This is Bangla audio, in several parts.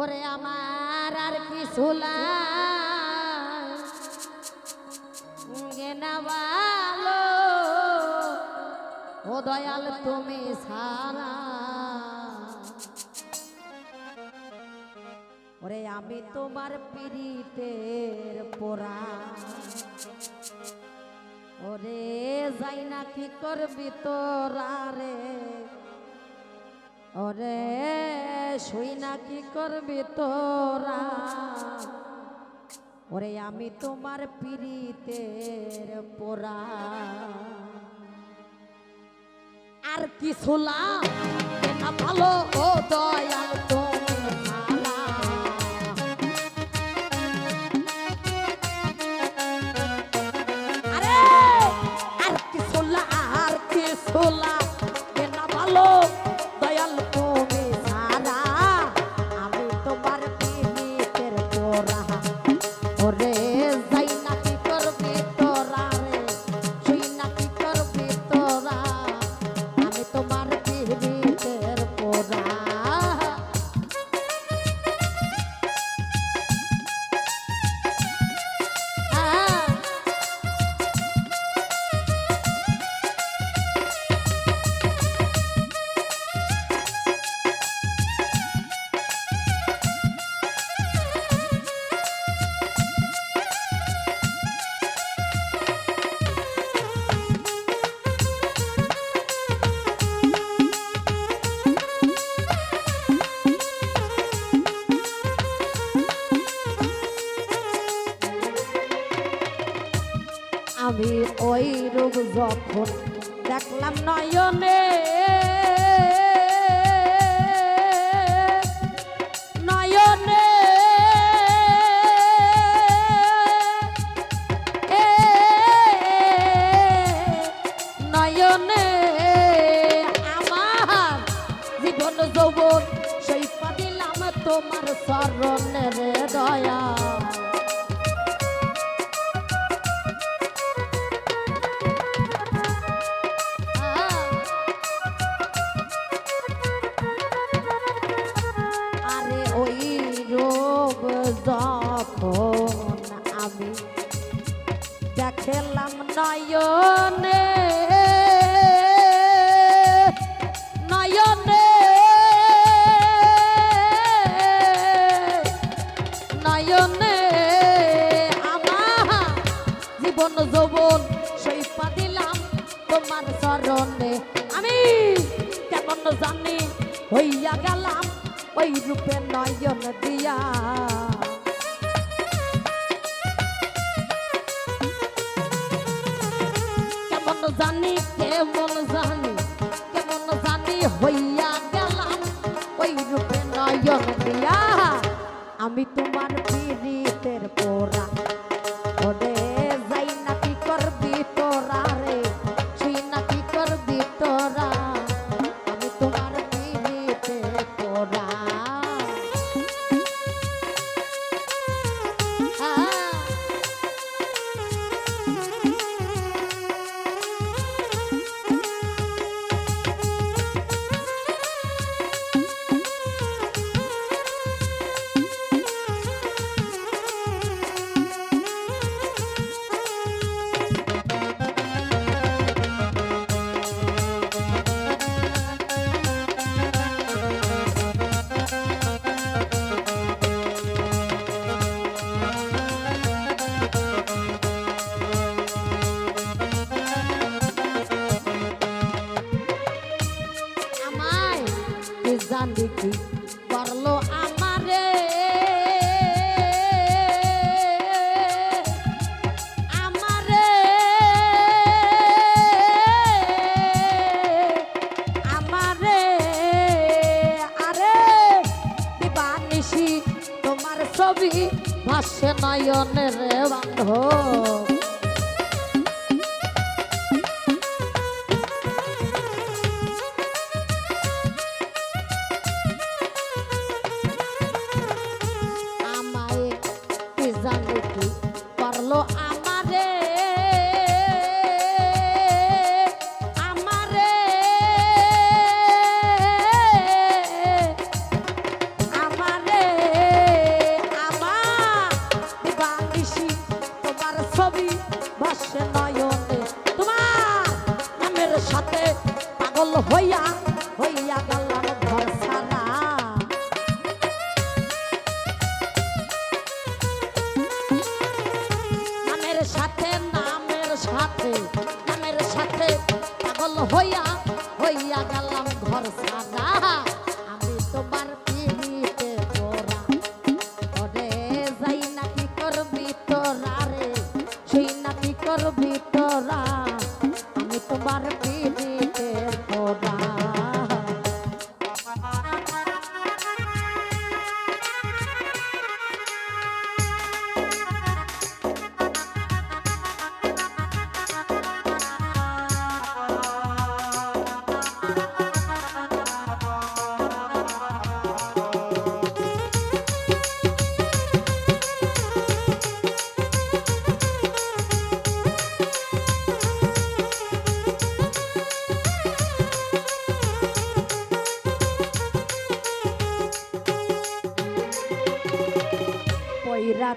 ওরে আমার আর কি ভালো, ও দয়াল তুমি সারা ওরে আমি তোমার পিরিতের পোড়া। ওরে যাই না কি করবি তোরা রে? ওরে, শুই না কি করবি তোরা? ওরে, আমি তোমার পিরিতের পোড়া। আর কি শোলা ভালো ও দয়াল। ওই রোগ যখন দেখলাম নয়নে জানি কেমন জানি কেমন জানি হইয়া গেলাম। ওই রূপে নয়ন আমি তোমার জানি কি করল আমারে। আমারে। আমারে। আরে দিবানিশি তোমার ছবি ভাসে নয়নের বান্ধব। So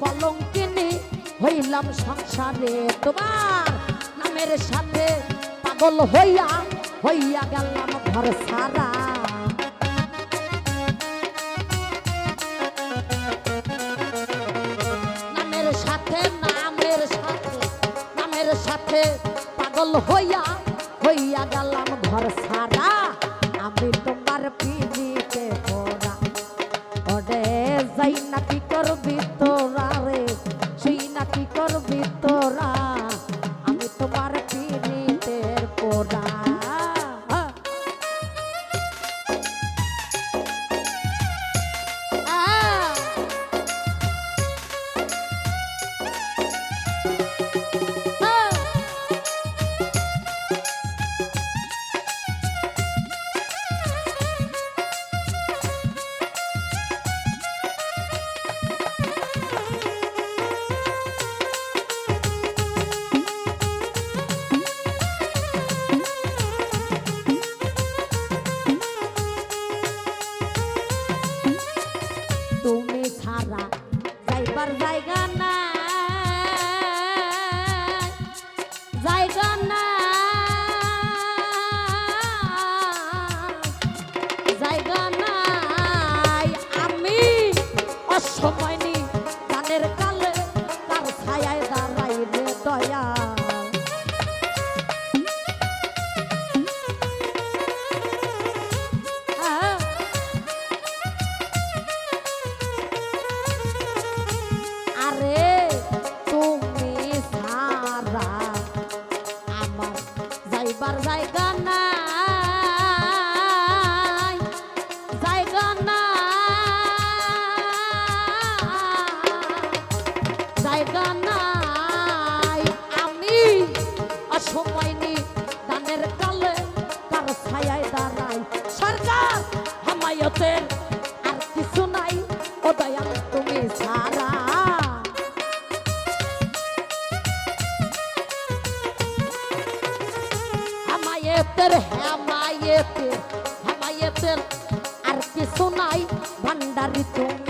কলঙ্কিনী, হইলাম সংসারে। তোমার নামের সাথে পাগল হইয়া হইয়া গেলাম ঘর সারা। নামের সাথে নামের সাথে নামের সাথে পাগল হইয়া হইয়া গেলাম ঘর সারা। আমি তোমার পিজি সময় নি দানের কালে তার ছায়ায় দাঁড়াই। সরকার, হামায়তের আর কিছু নাই, ও দয়াল তুমি সারা হামায়তের হামায়তের হামায়তের আর কিছু নাই, ভান্ডারি তুমি